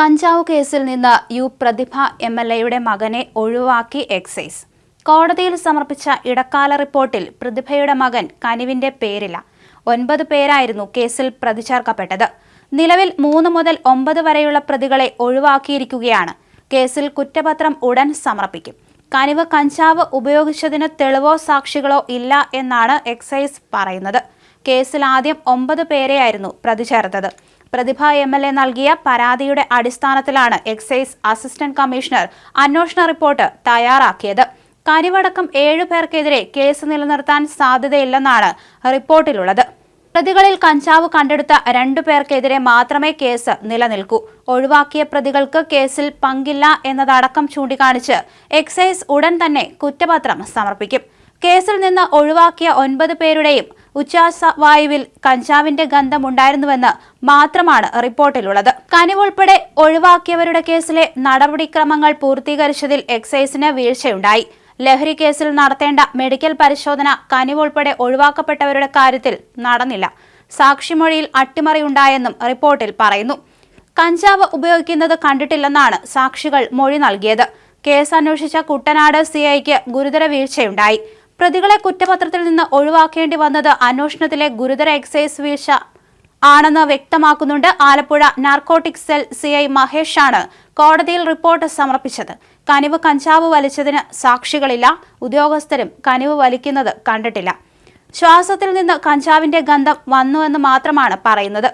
കഞ്ചാവ് കേസിൽ നിന്ന് യു പ്രതിഭ എം എൽ എയുടെ മകനെ ഒഴിവാക്കി എക്സൈസ്. കോടതിയിൽ സമർപ്പിച്ച ഇടക്കാല റിപ്പോർട്ടിൽ പ്രതിഭയുടെ മകൻ കനിവിന്റെ പേരില്ല ഒൻപത് പേരായിരുന്നു കേസിൽ പ്രതി ചേർക്കപ്പെട്ടത് നിലവിൽ മൂന്ന് മുതൽ ഒമ്പത് വരെയുള്ള പ്രതികളെ ഒഴിവാക്കിയിരിക്കുകയാണ്. കേസിൽ കുറ്റപത്രം ഉടൻ സമർപ്പിക്കും. കനിവ് കഞ്ചാവ് ഉപയോഗിച്ചതിന് തെളിവോ സാക്ഷികളോ ഇല്ല എന്നാണ് എക്സൈസ് പറയുന്നത്. കേസിൽ ആദ്യം ഒമ്പത് പേരെയായിരുന്നു പ്രതി ചേർത്തത് പ്രതിഭ എം എൽ എ നൽകിയ പരാതിയുടെ അടിസ്ഥാനത്തിലാണ് എക്സൈസ് അസിസ്റ്റന്റ് കമ്മീഷണർ അന്വേഷണ റിപ്പോർട്ട് തയ്യാറാക്കിയത്. കരിവടക്കം ഏഴു പേർക്കെതിരെ കേസ് നിലനിർത്താൻ സാധ്യതയില്ലെന്നാണ് റിപ്പോർട്ടിലുള്ളത്. പ്രതികളിൽ കഞ്ചാവ് കണ്ടെടുത്ത രണ്ടു പേർക്കെതിരെ മാത്രമേ കേസ് നിലനിൽക്കൂ. ഒഴിവാക്കിയ പ്രതികൾക്ക് കേസിൽ പങ്കില്ല എന്നതടക്കം ചൂണ്ടിക്കാണിച്ച് എക്സൈസ് ഉടൻ തന്നെ കുറ്റപത്രം സമർപ്പിക്കും. കേസിൽ നിന്ന് ഒഴിവാക്കിയ ഒൻപത് പേരുടെയും ഉച്ചാസവായുവിൽ കഞ്ചാവിന്റെ ഗന്ധമുണ്ടായിരുന്നുവെന്ന് മാത്രമാണ് റിപ്പോർട്ടിലുള്ളത്. കനിവുൾപ്പെടെ ഒഴിവാക്കിയവരുടെ കേസിലെ നടപടിക്രമങ്ങൾ പൂർത്തീകരിച്ചതിൽ എക്സൈസിന് വീഴ്ചയുണ്ടായി. ലഹരി കേസിൽ നടത്തേണ്ട മെഡിക്കൽ പരിശോധന കനിവുൾപ്പെടെ ഒഴിവാക്കപ്പെട്ടവരുടെ കാര്യത്തിൽ നടന്നില്ല. സാക്ഷിമൊഴിയിൽ അട്ടിമറിയുണ്ടായെന്നും റിപ്പോർട്ടിൽ പറയുന്നു. കഞ്ചാവ് ഉപയോഗിക്കുന്നത് കണ്ടിട്ടില്ലെന്നാണ് സാക്ഷികൾ മൊഴി നൽകിയത്. കേസ് അന്വേഷിച്ച കുട്ടനാട് സിഐക്ക് ഗുരുതര വീഴ്ചയുണ്ടായി. പ്രതികളെ കുറ്റപത്രത്തിൽ നിന്ന് ഒഴിവാക്കേണ്ടി വന്നത് അന്വേഷണത്തിലെ ഗുരുതര എക്സൈസ് വീഴ്ച ആണെന്ന് വ്യക്തമാക്കുന്നുണ്ട്. Alappuzha narcotic cell C I ആണ് കോടതിയിൽ റിപ്പോർട്ട് സമർപ്പിച്ചത്. കനിവ് കഞ്ചാവ് വലിച്ചതിന് സാക്ഷികളില്ല. ഉദ്യോഗസ്ഥരും കനിവ് വലിക്കുന്നത് കണ്ടിട്ടില്ല. ശ്വാസത്തിൽ നിന്ന് കഞ്ചാവിന്റെ ഗന്ധം വന്നുവെന്ന് മാത്രമാണ് പറയുന്നത്.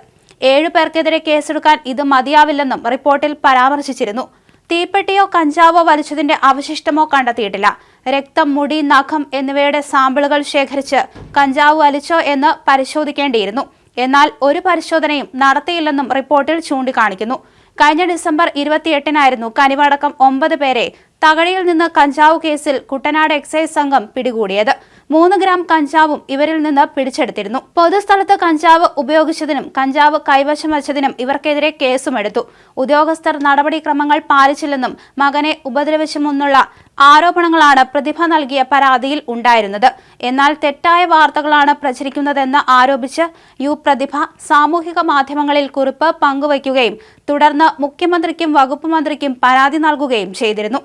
ഏഴു പേർക്കെതിരെ കേസെടുക്കാൻ ഇത് മതിയാവില്ലെന്നും റിപ്പോർട്ടിൽ പരാമർശിച്ചിരുന്നു. തീപ്പെട്ടിയോ കഞ്ചാവോ വലിച്ചതിന്റെ അവശിഷ്ടമോ കണ്ടെത്തിയിട്ടില്ല. രക്തം മുടി നഖം എന്നിവയുടെ സാമ്പിളുകൾ ശേഖരിച്ച് കഞ്ചാവ് വലിച്ചോ എന്ന് പരിശോധിക്കേണ്ടിയിരുന്നു. എന്നാൽ ഒരു പരിശോധനയും നടത്തിയില്ലെന്നും റിപ്പോർട്ടിൽ ചൂണ്ടിക്കാണിക്കുന്നു. കഴിഞ്ഞ ഡിസംബർ ഇരുപത്തിയെട്ടിനായിരുന്നു കനിവടക്കം ഒമ്പത് പേരെ തകഴിയിൽ നിന്ന് കഞ്ചാവ് കേസിൽ കുട്ടനാട് എക്സൈസ് സംഘം പിടികൂടിയത്. മൂന്ന് ഗ്രാം കഞ്ചാവും ഇവരിൽ നിന്ന് പിടിച്ചെടുത്തിരുന്നു. പൊതുസ്ഥലത്ത് കഞ്ചാവ് ഉപയോഗിച്ചതിനും കഞ്ചാവ് കൈവശം വച്ചതിനും ഇവർക്കെതിരെ കേസുമെടുത്തു ഉദ്യോഗസ്ഥർ നടപടിക്രമങ്ങൾ പാലിച്ചില്ലെന്നും മകനെ ഉപദ്രവിച്ചുമെന്നുള്ള ആരോപണങ്ങളാണ് പ്രതിഭ നൽകിയ പരാതിയിൽ ഉണ്ടായിരുന്നത്. എന്നാൽ തെറ്റായ വാർത്തകളാണ് പ്രചരിക്കുന്നതെന്ന് ആരോപിച്ച് യു പ്രതിഭ സാമൂഹിക മാധ്യമങ്ങളിൽ കുറിപ്പ് പങ്കുവയ്ക്കുകയും തുടർന്ന് മുഖ്യമന്ത്രിക്കും വകുപ്പ് മന്ത്രിക്കും പരാതി നൽകുകയും ചെയ്തിരുന്നു.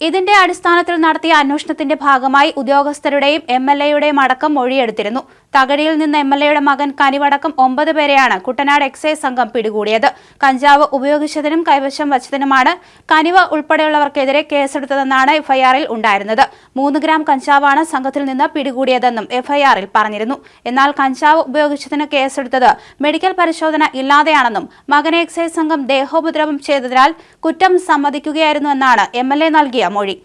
ഇതിന്റെ അടിസ്ഥാനത്തിൽ നടത്തിയ അന്വേഷണത്തിന്റെ ഭാഗമായി ഉദ്യോഗസ്ഥരുടെയും എം എൽ എയുടെയും അടക്കം മൊഴിയെടുത്തിരുന്നു തകഴിയിൽ നിന്ന് എം എൽ എയുടെ മകൻ കനിവടക്കം ഒമ്പത് പേരെയാണ് കുട്ടനാട് എക്സൈസ് സംഘം പിടികൂടിയത്. കഞ്ചാവ് ഉപയോഗിച്ചതിനും കൈവശം വച്ചതിനുമാണ് കനിവ ഉൾപ്പെടെയുള്ളവർക്കെതിരെ കേസെടുത്തതെന്നാണ് എഫ്ഐആറിൽ ഉണ്ടായിരുന്നത്. മൂന്ന് ഗ്രാം കഞ്ചാവാണ് സംഘത്തിൽ നിന്ന് പിടികൂടിയതെന്നും എഫ്ഐആറിൽ പറഞ്ഞിരുന്നു. എന്നാൽ കഞ്ചാവ് ഉപയോഗിച്ചതിന് കേസെടുത്തത് മെഡിക്കൽ പരിശോധന ഇല്ലാതെയാണെന്നും മകനെ എക്സൈസ് സംഘം ദേഹോപദ്രവം ചെയ്തതിനാൽ കുറ്റം സമ്മതിക്കുകയായിരുന്നുവെന്നാണ് എം എൽ എ നൽകിയ മൊഴി.